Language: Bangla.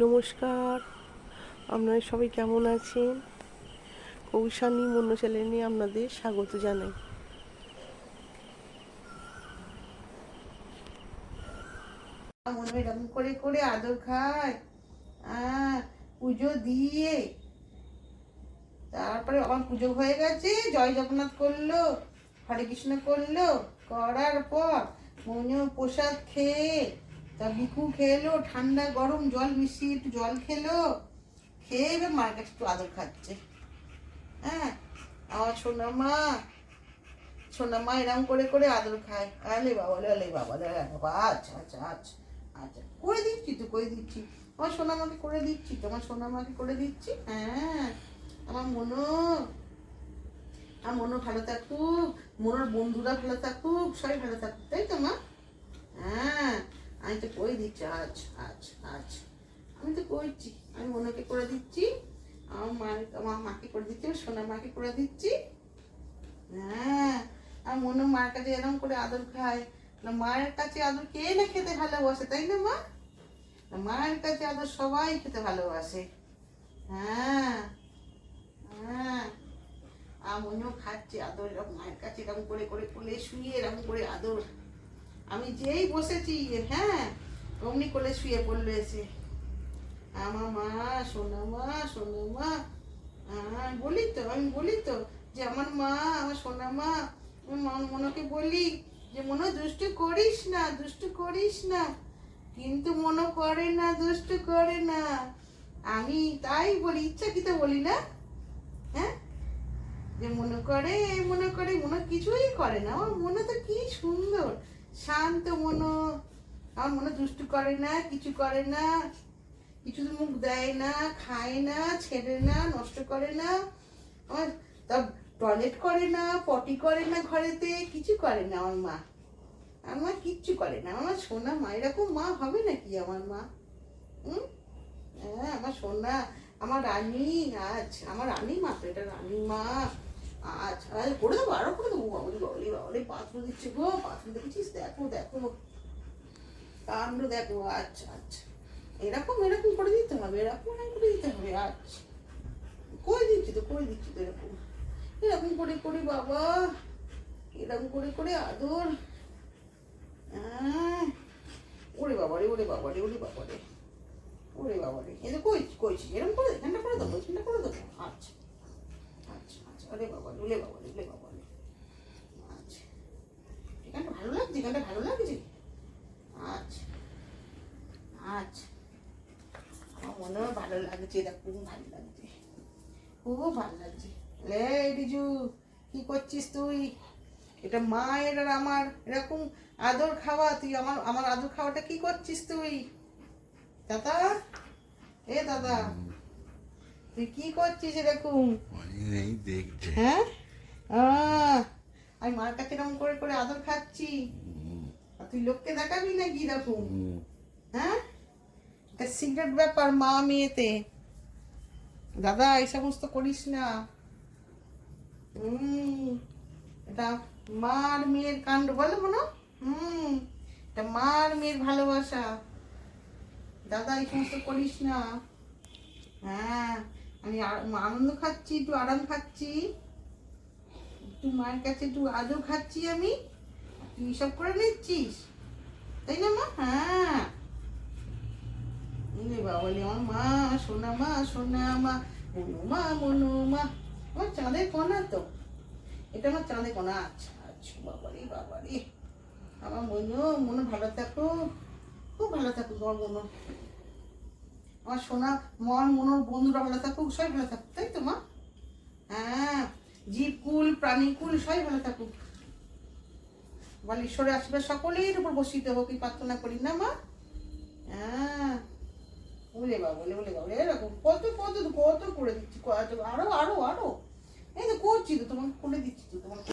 নমস্কার। আপনারা সবাই কেমন আছেন? কৌশানী মন্য চ্যানেলে আপনাদের স্বাগত জানাই। এরকম করে করে আদর খায়। পুজো দিয়ে। তারপরে আমার পুজো হয়ে গেছে, জয় জগন্নাথ করল, হরে কৃষ্ণ করল, করার পর মনে প্রসাদ খেয়ে তা বিকু খেলো, ঠান্ডা গরম, জল মিশিয়ে একটু জল খেলো, খেয়ে এবার মার কাছে একটু আদর খাচ্ছে। হ্যাঁ আমার সোনা মা সোনা মা এরম করে করে আদর খায়। আলে বাবা আলে বাবা লে আলে বাবা আচ্ছা আচ্ছা আচ্ছা আচ্ছা। করে দিচ্ছি তো, করে দিচ্ছি। আমার সোনা মাকে করে দিচ্ছি তোমার সোনা মাকে করে দিচ্ছি। হ্যাঁ আমার মনো আমার মনো ভালো থাকুক, মনোর বন্ধুরা ভালো থাকুক, সবাই ভালো থাকুক, তাই তো মা? হ্যাঁ। আমি তো করে দিচ্ছি, আজ আজ আজ। আমি তো করছি আমি মনোকে করে দিচ্ছি, আমার মায়ের আমার মাকে করে দিচ্ছি, আমার সোনা মাকে করে দিচ্ছি। হ্যাঁ আর মনে মার কাছে এরকম করে আদর খায়। না, মায়ের কাছে আদর কে না খেতে ভালোবাসে, তাই না, মা? মায়ের কাছে আদর সবাই খেতে ভালোবাসে। হ্যাঁ হ্যাঁ। আর মনেও খাচ্ছে আদর এরকম মায়ের কাছে এরকম করে করে কোলে শুয়ে এরকম করে আদর। আমি যেই বসেছি হ্যাঁ অমনি কোলে শুয়ে পড়ল এসে। আমার মা, সোনা মা সোনা মা হ্যাঁ বলি তো, আমি বলি তো যে আমার মা, আমার সোনা মা, আমি মনকে বলি যে, মনে, দুষ্টু করিস না, দুষ্টু করিস না। কিন্তু মনে করে না, দুষ্টু করে না। আমি তাই বলি, ইচ্ছাকৃত বলি না হ্যাঁ? যে মনে করে মনে করে, মনে কিছুই করে না। আমার মনে তো কি সুন্দর। শান্ত মনো। আমার মনে দুষ্টু করে না, কিছু করে না কিছু তো মুখ দেয় না, খায় না, ছেড়ে না, নষ্ট করে না। আমার তা টয়লেট করে না, পটি করে না ঘরেতে, কিছু করে না আমার মা। আমার কিচ্ছু করে না। আমার সোনা মা, এরকম মা হবে নাকি আমার মা? হুম? হ্যাঁ আমার সোনা, আমার রানী, আজ আমার রানী মা তো, এটা রানী মা। আজ করে দেবো আরও করে দেবো। বাবলি বাবলি বাবলি পাত্র দিচ্ছে গো পাত্র দেখেছিস? দেখো দেখো। কাণ্ড দেখো আচ্ছা আচ্ছা। এরকম এরকম করে দিতে হবে এরকম এরকম করে দিতে হবে আচ্ছা। করে দিচ্ছি তো করে দিচ্ছি তো এরকম। এরকম করে করে বাবা। এরকম করে করে আদর। আহ, ওরে বাবারে ওরে বাবারে ওরে বাবারে। ওরে বাবারে। এই তো কইছি কইছি। এরকম করে এখানটা করে দেবো এখানটা করে দেবো আচ্ছা। আরে বাবা ওলে বাবারে আচ্ছা। ভালো লাগছে এখানটা ভালো লাগছে। আচ্ছা। আচ্ছা। আমার ভালো লাগছে, এটা খুব ভালো লাগছে। খুব ভালো লাগছে। লে রিজু কি করছিস তুই? এটা মায়ের আর আমার এরকম আদর খাওয়া। তুই আমার আমার আদর খাওয়াটা কি করছিস তুই? দাদা? এ, দাদা। তুই কি করছিস এরকম নেই দেখছে হ্যাঁ? আমি মার কাছে এরকম করে করে আদর খাচ্ছি? আর তুই লোককে দেখাবি না কি রকম হ্যাঁ? এটা সিক্রেট ব্যাপার মা মেয়েতে। দাদা এই সমস্ত করিস না। হুম। এটা মার মেয়ের কাণ্ড বলে মনে। হুম। এটা মার মেয়ের ভালোবাসা। দাদা এই সমস্ত করিস না। হ্যাঁ। আমি আনন্দ খাচ্ছি, একটু আরাম খাচ্ছি। একটু মায়ের কাছে একটু আদর খাচ্ছি আমি। তুই সব করে নিচ্ছিস? তাই না মা? হ্যাঁ। বাবা আমার মা, সোনা মা সোনা মা, মনু মা মনু মা। আমার চাঁদের কণা তো। এটা আমার চাঁদের কণা। আচ্ছা আচ্ছা বাবা রে বাবা রে। আমার মনু, মনে ভালো থাকো খুব ভালো থাকুক আমার মনু। আমার সোনা মন মনোর বন্ধুরা ভালো থাকুক, সবাই ভালো থাকুক, তাই তো মা? হ্যাঁ জীবকুল প্রাণীকুল সবাই ভালো থাকুক। বল, ঈশ্বরের সকলের উপর বসিতে হোক, এই প্রার্থনা করি না মা? হ্যাঁ। বলে বলে বলে এরকম কত কত কত করে দিচ্ছি আরও আরও আরও। এই তো করছি তো, তোমাকে করে দিচ্ছি তো, তোমাকে।